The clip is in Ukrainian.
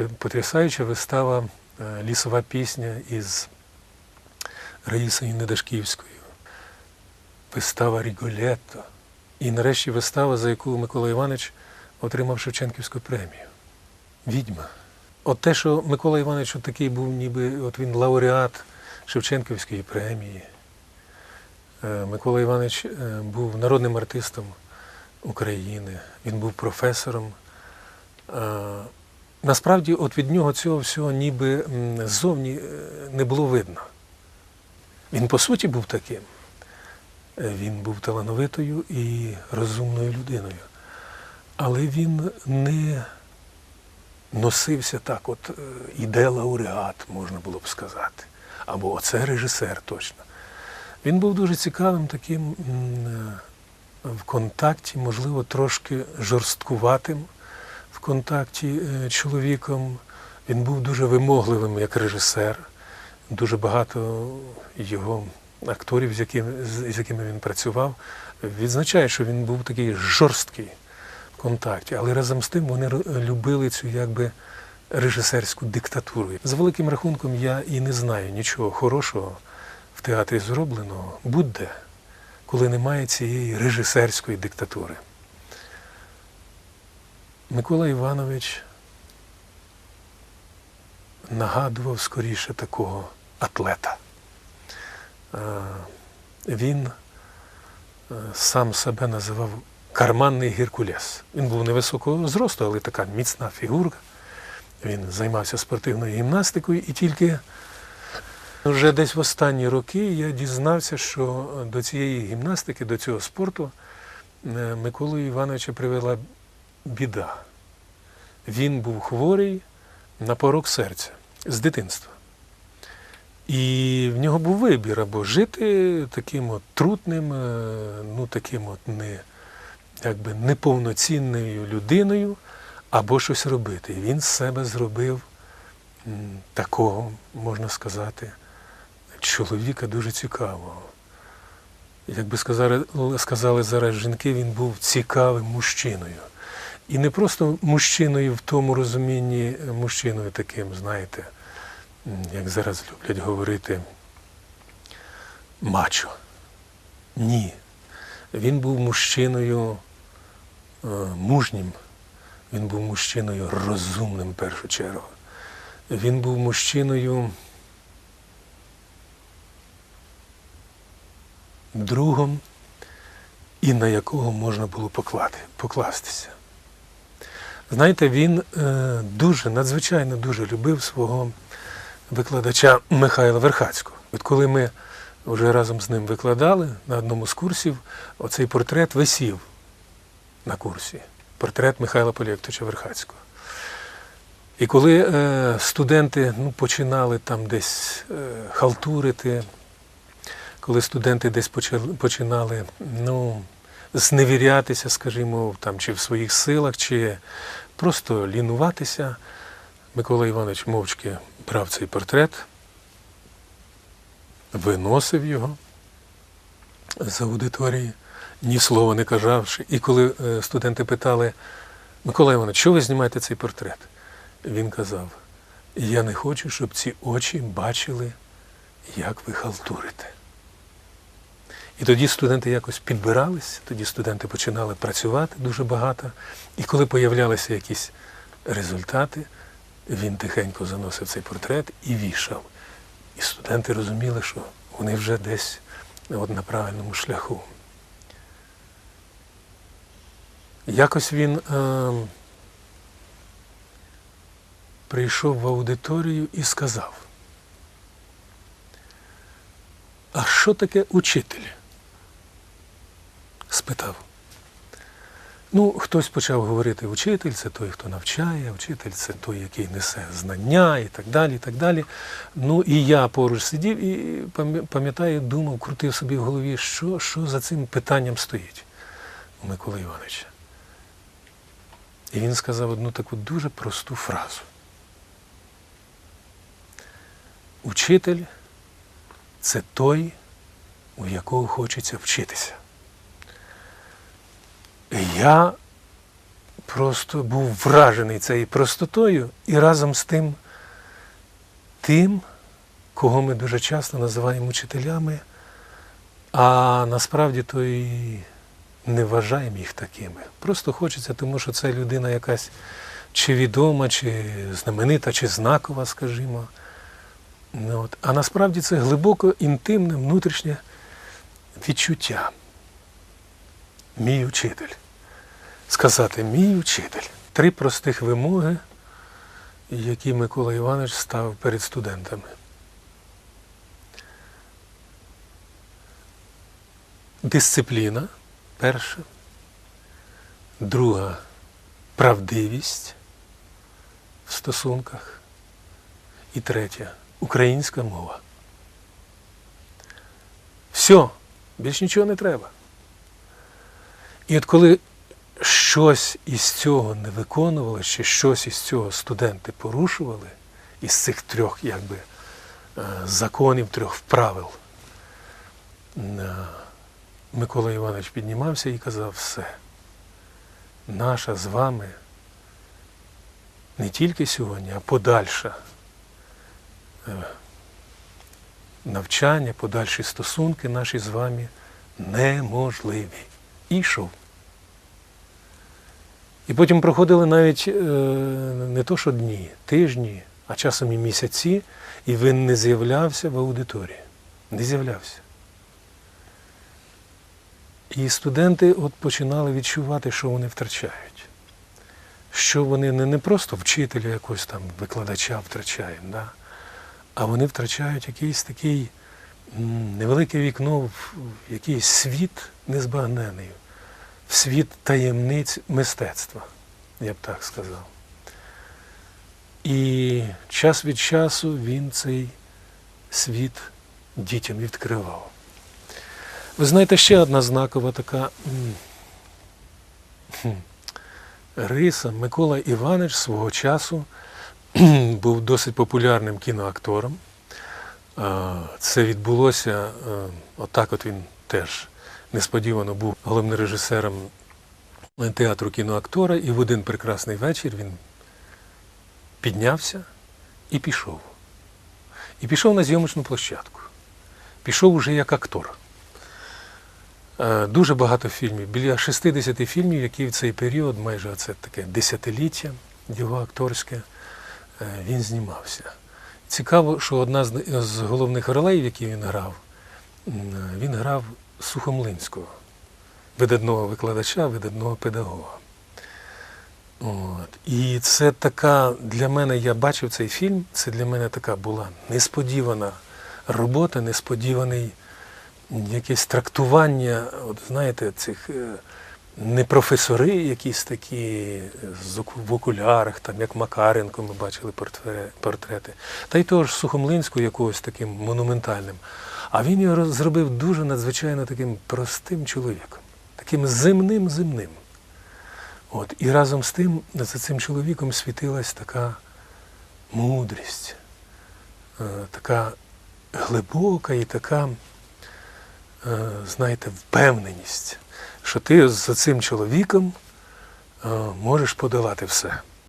м, потрясаюча вистава е, Лісова пісня із Раїсою Недашківською, вистава Ріголетто. І нарешті вистава, за яку Микола Іванович отримав Шевченківську премію. Відьма. От те, що Микола Іванович от такий був, ніби от він лауреат Шевченківської премії. Е, Микола Іванович е, був народним артистом України, він був професором. Насправді, от від нього цього всього ніби ззовні е, не було видно. Він по суті був таким. Е, Він був талановитою і розумною людиною. Але він не носився так, от е, іде лауреат, можна було б сказати. Або оце режисер точно. Він був дуже цікавим таким в контакті, можливо, трошки жорсткуватим контакті е, чоловіком. Він був дуже вимогливим як режисер. Дуже багато його акторів, з якими, з з якими він працював, відзначає, що він був такий жорсткий в контакті, але разом з тим вони любили цю якби режисерську диктатуру. За великим рахунком, я і не знаю нічого хорошого в театрі зробленого будь-де, коли немає цієї режисерської диктатури. Микола Іванович нагадував скоріше такого атлета. Він е, сам себе називав карманний Геркулес. Він був невисокого зросту, але така міцна фігурка. Він займався спортивною гімнастикою і тільки вже десь в останні роки я дізнався, що до цієї гімнастики, до цього спорту е, Миколу Івановича привела біда. Він був хворий на порок серця з дитинства. І в нього був вибір або жити таким от трутним, е, ну таким от не, якби неповноцінною людиною, або щось робити. І він з себе зробив такого, можна сказати, чоловіка дуже цікавого. Як би сказали, сказали зараз жінки, він був цікавим мужчиною. І не просто мужчиною в тому розумінні, е, мужчиною таким, знаєте, як зараз люблять говорити, мачо. Ні. Він був мужчиною е, мужнім, він був мужчиною розумним в першу чергу. Він був мужчиною другом, і на якого можна було поклати, покластися. Знаєте, він е, дуже, надзвичайно дуже любив свого викладача Михайла Верхацького. От коли ми вже разом з ним викладали на одному з курсів, оцей портрет висів на курсі. Портрет Михайла Полєктовича Верхацького. І коли е, студенти ну, починали там десь е, халтурити, коли студенти десь почали, починали ну, зневірятися, скажімо, там, чи в своїх силах, чи просто лінуватися, Микола Іванович мовчки брав цей портрет, виносив його з аудиторії, ні слова не кажавши. І коли е, студенти питали, Микола Іванович, що ви знімаєте цей портрет? Він казав, я не хочу, щоб ці очі бачили, як ви халтурите. І тоді студенти якось підбиралися, тоді студенти починали працювати дуже багато. І коли появлялися якісь результати, він тихенько заносив цей портрет і вішав. І студенти розуміли, що вони вже десь от на правильному шляху. Якось він е, прийшов в аудиторію і сказав, а що таке учитель? Спитав. Ну, хтось почав говорити, учитель це той, хто навчає, учитель це той, який несе знання і так далі. і так далі. Ну і я поруч сидів і пам'ятаю, думав, крутив собі в голові, що, що за цим питанням стоїть у Миколи Івановича. І він сказав одну таку дуже просту фразу. Учитель це той, у якого хочеться вчитися. Я просто був вражений цією простотою і разом з тим, тим, кого ми дуже часто називаємо учителями, а насправді то і не вважаємо їх такими. Просто хочеться, тому що це людина якась чи відома, чи знаменита, чи знакова, скажімо. Ну, от. А насправді це глибоко інтимне внутрішнє відчуття. Мій учитель. Сказати мій учитель. Три простих вимоги, які Микола Іванович ставив перед студентами. Дисципліна перша. Друга правдивість в стосунках. І третя українська мова. Все, більш нічого не треба. І от коли щось із цього не виконували, чи щось із цього студенти порушували, із цих трьох якби, е, законів, трьох правил, е, Микола Іванович піднімався і казав все. Наша з вами не тільки сьогодні, а подальша е, навчання, подальші стосунки наші з вами неможливі. І йшов. І потім проходили навіть е, не то, що дні, тижні, а часом і місяці, і він не з'являвся в аудиторії. Не з'являвся. І студенти от починали відчувати, що вони втрачають. Що вони не, не просто вчителя якогось там викладача втрачають, да? а вони втрачають якийсь такий невелике вікно в якийсь світ незбагнений, в світ таємниць мистецтва, я б так сказав. І час від часу він цей світ дітям відкривав. Ви знаєте, ще одна знакова така риса. Микола Іванович свого часу був досить популярним кіноактором. Це відбулося, е, отак от він теж несподівано був головним режисером театру кіноактора, і в один прекрасний вечір він піднявся і пішов. І пішов на зйомочну площадку. Пішов уже як актор. Е, Дуже багато фільмів, біля 60 фільмів, які в цей період, майже це таке десятиліття його акторське, е, він знімався. Цікаво, що одна з, головних ролей, які він грав, він грав Сухомлинського, видатного викладача, видатного педагога. От. І це така, для мене, я бачив цей фільм, це для мене така була несподівана робота, несподіваний якесь трактування, от знаєте, цих е, не професори, якісь такі е, в окулярах, там, як Макаренко, ми бачили портрети, та й того ж Сухомлинського якогось таким монументальним. А він його зробив дуже надзвичайно таким простим чоловіком, таким земним земним. От, і разом з тим за цим чоловіком світилась така мудрість, е, така глибока і така, е, знаєте, впевненість, що ти за цим чоловіком е, можеш подолати все.